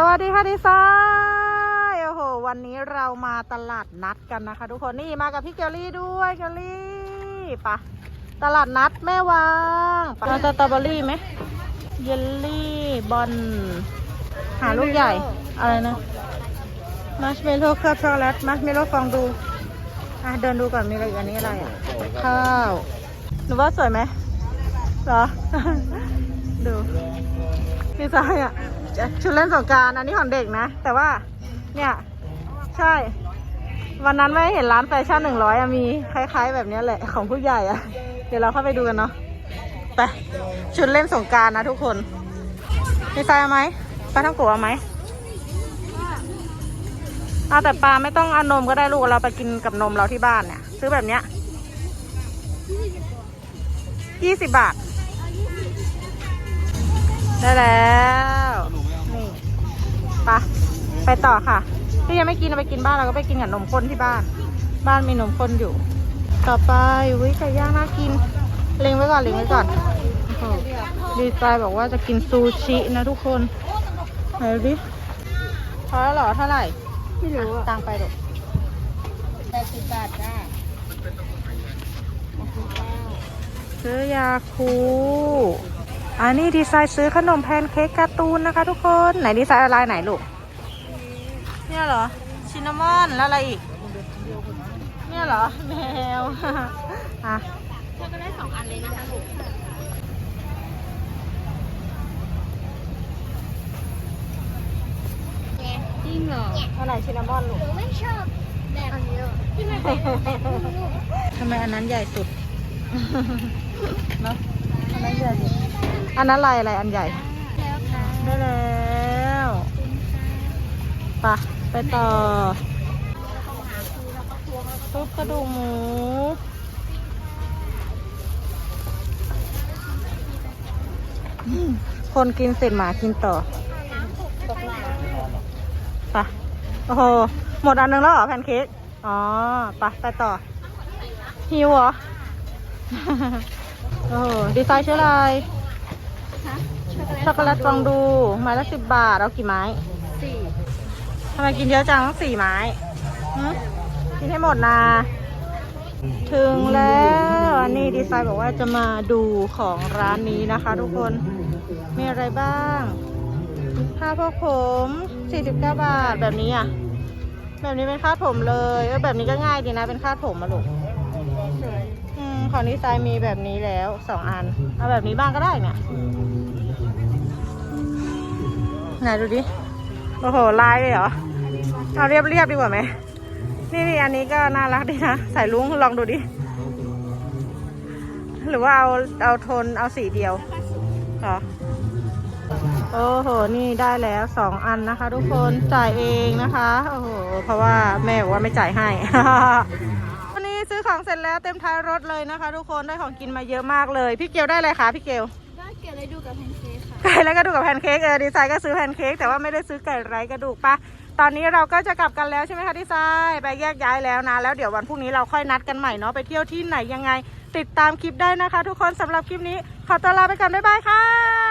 สวัสดีค่ะดีไซน์โอ้โห วันนี้เรามาตลาดนัดกันนะคะ ทุกคนนี่มากับพี่เกลลี่ด้วยเกลลี่ปะตลาดนัดแม่วางปะเอาสตรอเบอรี่ไหมเยลลี่บอลหาลูกใหญ่ อะไรนะมัชเมลโล่เคลือบช็อกโกแลตมัชเมลโล่ฟองดูอะเดินดูก่อนมีอะไรอีกอันนี้อะไรอะข้าวหนูว่าสวยไหมเหรอ ดูดีไซน์อะ ชุดเล่นสงการอันนี้ของเด็กนะ แต่ว่าเนี่ยใช่ วันนั้นไม่เห็นร้านแฟชั่นหนึ่งร้อยมีคล้าย ๆ แบบนี้แหละของผู้ใหญ่อะเดี๋ยวเราเข้าไปดูกันเนาะไปชุดเล่นสงการนะทุกคนดีไซน์เอาไหมปลาท่องโกะเอาไหมเอาแต่ปลาไม่ต้องเอานมก็ได้ลูกเราไปกินกับนมเราที่บ้านเนี่ย ซื้อแบบเนี้ยยี่สิบบาท ได้แล้ว ไปต่อค่ะที่ยังไม่กินเอาไปกินบ้านเราก็ไปกินกับนมข้นที่บ้าน บ้านมีนมข้นอยู่ ต่อไปวิไก่ย่างน่ากินเล็งไว้ก่อนเล็งไว้ก่อนโอ้โหดีไซน์บอกว่าจะกินซูชินะทุกคนไหนดูดิพอแล้วเหรอเท่าไหร่ไม่รู้อะตังไปดูแปดสิบบาทจ้าซื้อยาคูอันนี้ดีไซน์ซื้อขนมแพนเค้กการ์ตูนนะคะทุกคน ไหนดีไซน์อะไรไหนลูก เนี่ยเหรอ ชินนามอนแล้วอะไรอีก เนี่ยเหรอ แมว อะเธอก็ได้สองอันเลยนะคะลูกจริงเหรออะไรชินนามอนลูก หนูไม่ชอบแบบอันนี้ที่มันเป็นแบบลูกทำไมอันนั้นใหญ่สุดเนอะอันนั้นใหญ่สุดอันนั้นลายอะไรอันใหญ่แล้วค่ะได้แล้ว ไปะไป ต่อซุปกระดูกหมูคนกินเสร็จหมากินต่อไปะโอ้โห หมดอันนึงแล้วเหรอแพนเค้ก อ๋อไปะไปต่อ หิวเหรอ โอ้โหดีไซน์ชื่ออะไรช็อกโกแลตฟองดู ไม้ละสิบบาท เอากี่ไม้สี่ ทำไมกินเยอะจังต้งสี่ไม้หึกินให้หมดนะ ถึงแล้วอันนี้ดีไซน์บอกว่าจะมาดูของร้านนี้นะคะ ทุกคน มีอะไรบ้างผ้าพวกผม 49 บาทแบบนี้อะ แบบนี้เป็นคาดผมเลยเออแบบนี้ก็ง่ายดีนะ เป็นคาดผมมาลูกอืมของดีไซน์มีแบบนี้แล้วสองอัน เอาแบบนี้บ้างก็ได้เนี่ยไหนดูดิ โอ้โห ลายเลยเหรอ เอาเรียบเรียบๆดีกว่าไหม นี่นี่อันนี้ก็น่ารักดีนะ ใส่ลุงลองดูดิ หรือว่าเอาเอาโทนเอาสีเดียวเหรอโอ้โห นี่ได้แล้วสองอันนะคะ ทุกคนจ่ายเองนะคะ โอ้โห เพราะว่าแม่บอกว่าไม่จ่ายให้ วันนี้ซื้อของเสร็จแล้วเต็มท้ายรถเลยนะคะ ทุกคนได้ของกินมาเยอะมากเลย พี่เกลได้อะไรคะพี่เกล เกลือเลยดูกับแพนเค้กค่ะไก่ไร้กระดูกกับแพนเค้กเออดีไซน์ก็ซื้อแพนเค้กแต่ว่าไม่ได้ซื้อไก่ไร้กระดูกปะตอนนี้เราก็จะกลับกันแล้วใช่ไหมคะดีไซน์ไปแยกย้ายแล้วนะ แล้วเดี๋ยววันพรุ่งนี้เราค่อยนัดกันใหม่เนาะไปเที่ยวที่ไหนยังไง ติดตามคลิปได้นะคะ ทุกคนสำหรับคลิปนี้ขอตัวลาไปก่อนบ๊ายบายค่ะ